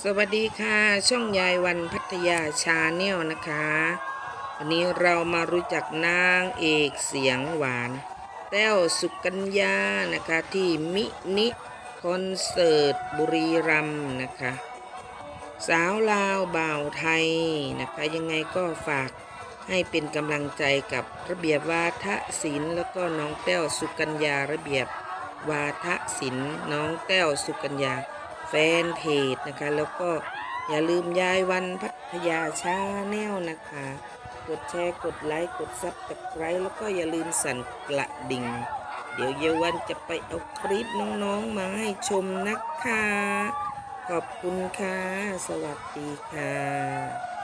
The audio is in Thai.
สวัสดีค่ะ ช่องยายวันพัทยาชาแนลนะคะ วันนี้เรามารู้จักนางเอกเสียงหวาน แต้วสุกัญญานะคะที่มินิคอนเสิร์ตบุรีรัมย์นะคะ สาวลาวบ่าวไทยนะคะ ยังไงก็ฝากให้เป็นกำลังใจกับระเบียบวาทศิลป์แล้วก็น้องแต้วสุกัญญาระเบียบวาทศิลป์น้องแต้วสุกัญญา ฟนเพจนะคะ แล้วก็อย่าลืมยายวันพัทยาชาแนลนะคะ กดแชร์กดไลค์กดซับสไครต์แล้วก็อย่าลืมสั่นกระดิ่ง เดี๋ยวเยาวันจะไปเอาคลิปน้องๆมาให้ชมนะคะ ขอบคุณค่ะ สวัสดีค่ะ